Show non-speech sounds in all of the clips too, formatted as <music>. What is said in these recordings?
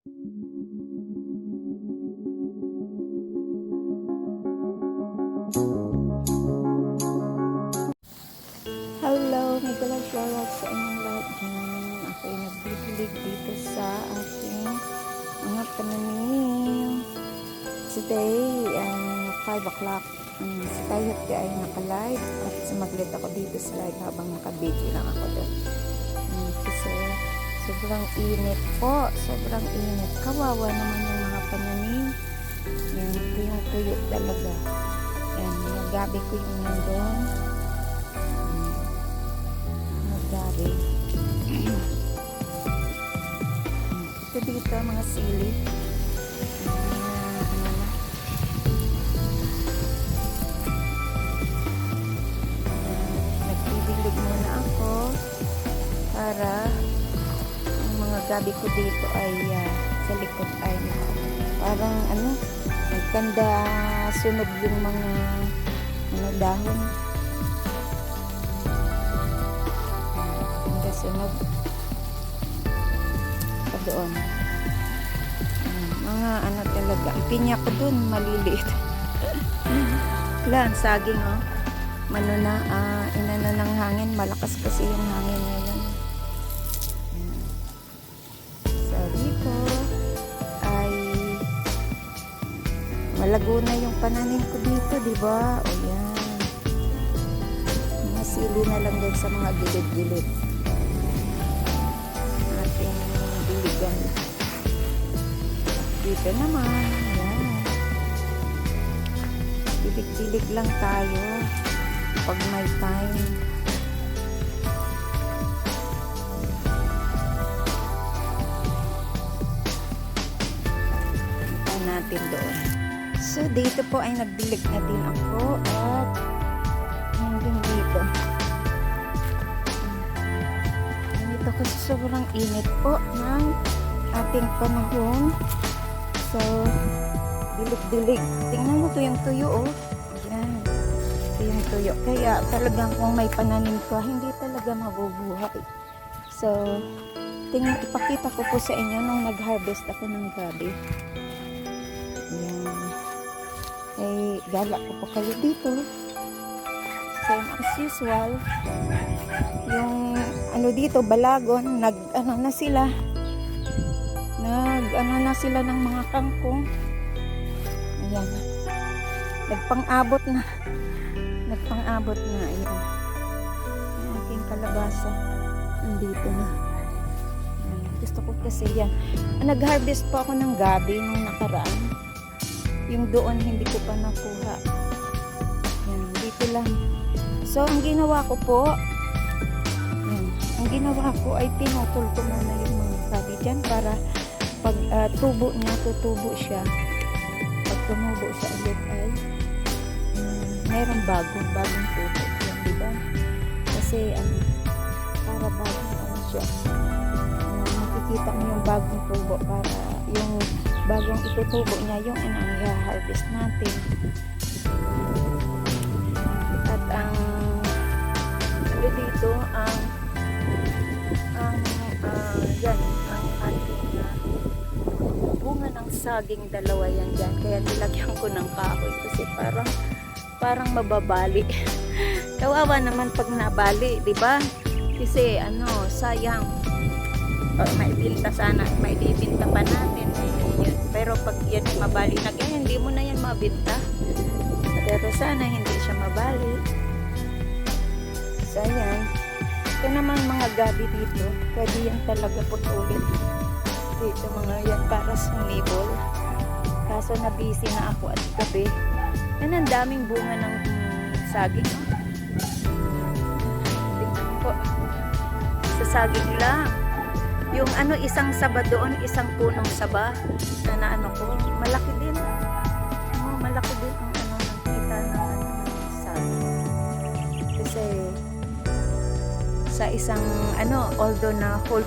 Hello, may galang shoutout sa inyong lahat dyan. Ako'y nagbibilig dito sa aking mga pananim. Today, uh, 5 o'clock, um, si Tayot ay naka-live at sumaglit ako dito sa live habang naka-video lang ako doon. Sobrang init po, sobrang init. Kawawa naman yung mga pananim. Yan, tuyong-tuyo talaga. Yan, nagabi ko yung nandun. Nagdari. Ito dito mga sili. Na. Nagbibilig muna ako para gabi ko dito ay ah, sa likod ay parang ano nagkanda sunog yung mga ano dahon Hanggang sunod. Pa doon. Hmm, mga ano talaga. Ang pinya ko dun, maliliit. <laughs> Wala, ang saging oh. Mano na, ah, inana ng hangin. Malakas kasi yung hangin ngayon. Dito ay malago na yung pananim ko dito, di ba? O yan. Mga sili na lang din sa mga gilid-gilid. Ating biligan. Dito naman, yan. Bilig-bilig lang tayo pag may time. Natin doon. So, dito po ay nagbilig na din ako at hanggang dito. Ganito kasi sobrang init po ng ating panahon. So, dilig-dilig. Tingnan mo to yung tuyo, oh. Yan. Ito yung tuyo. Kaya talagang kung may pananim ka, hindi talaga mabubuhay. So, tingnan, ipakita ko po sa inyo nung nag-harvest ako ng gabi. Gala ko po kayo dito. Same as usual. Yung ano dito, balagon, nag ano na sila. Nag ano na sila ng mga kangkong. Ayan. Nagpang-abot na. Nagpang-abot na. Ayan. Ang aking kalabasa. Nandito na. Ayan. Gusto ko kasi yan. Nag-harvest po ako ng gabi nung nakaraan. Yung doon hindi ko pa nakuha. Yan, dito lang. So, ang ginawa ko po, yan, ang ginawa ko ay pinutol ko muna yung mga gabi dyan para pag ah, tubo niya, tutubo siya. Pag tumubo siya ulit ay mm, mayroong bagong, bagong tubo. Yan, di ba? Kasi, ano, para bagong ano siya. Ah, makikita mo yung bagong tubo para yung bagong itutubo niya yung inang i-harvest natin. At ang ano dito ang ang ah, yan ang ating ah, bunga ng saging dalawa yan dyan. Kaya nilagyan ko ng kahoy kasi parang parang mababali. <laughs> Kawawa naman pag nabali, di ba? Kasi ano, sayang. Pag maibinta sana, maibinta pa natin. yun. Pero pag yan mabali na, eh, hindi mo na yan mabinta. Pero sana hindi siya mabali. So, ayan. Ito naman mga gabi dito. Pwede yan talaga putulin. Dito mga yan para sa nibol. Kaso na busy na ako at gabi. Yan ang daming bunga ng saging. no? Tingnan po. Sa saging lang. Yung ano, isang saba doon, isang punong saba na naano ko, malaki din. Oh, malaki din ang ano, nakita ng saging. Kasi sa isang ano, although na whole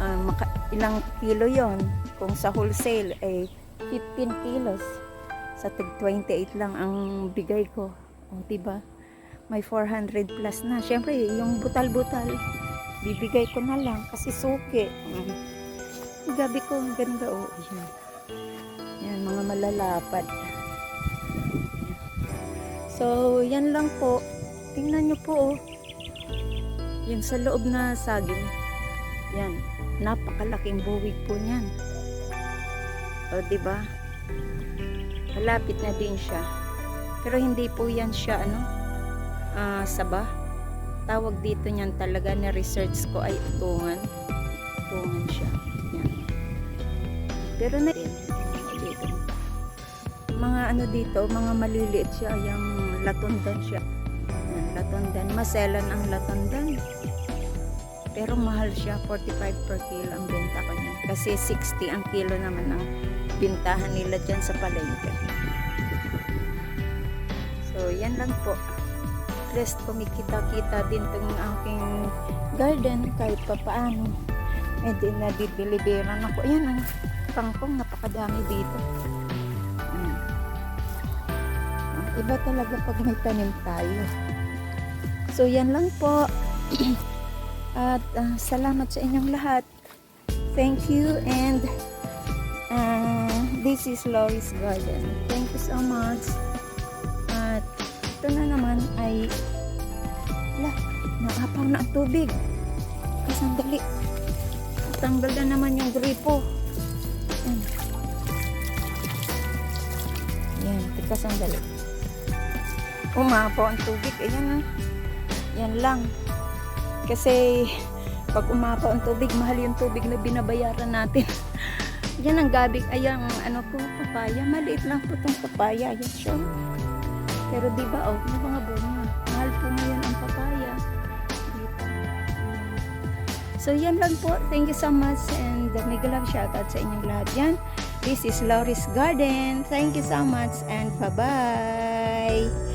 ah, maka, ilang kilo yon kung sa wholesale ay 15 kilos. Sa tig 28 lang ang bigay ko. O diba? May 400 plus na. Syempre yung butal-butal bibigay ko na lang kasi suki Mm. Gabi ko, ang ganda oh. Yan. Yan, mga malalapad. So, yan lang po. Tingnan nyo po oh. Yan sa loob na saging. Yan. Napakalaking buwig po niyan. O, di ba? Malapit na din siya. Pero hindi po yan siya, ano, ah, saba. Tawag dito niyan talaga na research ko ay utungan. Utungan siya. Yan. Pero na dito. Mga ano dito, mga maliliit siya, yung latundan siya. Yan, latundan. Maselan ang latundan. Pero mahal siya, 45 per kilo ang benta ko niyan. Kasi 60 ang kilo naman ang bintahan nila dyan sa palengke. So, yan lang po. Least kumikita-kita din itong aking garden kahit pa paano. Eh di nadibiliberan ako. Ayan ang kangkong, napakadami dito. Ayan. Iba talaga pag may tanim tayo. So, yan lang po. <clears throat> At ah, salamat sa inyong lahat. Thank you and uh, this is Loris Garden. Thank you so much. At ito na naman ay la, naapaw na ang tubig. Kasandali. Tanggal na naman yung gripo. Yan. Yan, tika sandali. Umapaw ang tubig. Ayan ah. Yan lang. Kasi pag umapaw ang tubig, mahal yung tubig na binabayaran natin. <laughs> Yan ang gabi, ay ang ano ko, papaya. Maliit lang po itong papaya. Yan siya. Pero di ba, oh, may mga bunga. Mahal po ngayon ang papaya. Dito. So, yan lang po. Thank you so much and uh, mega love shoutout sa inyong lahat yan. This is Loris Garden. Thank you so much and bye-bye.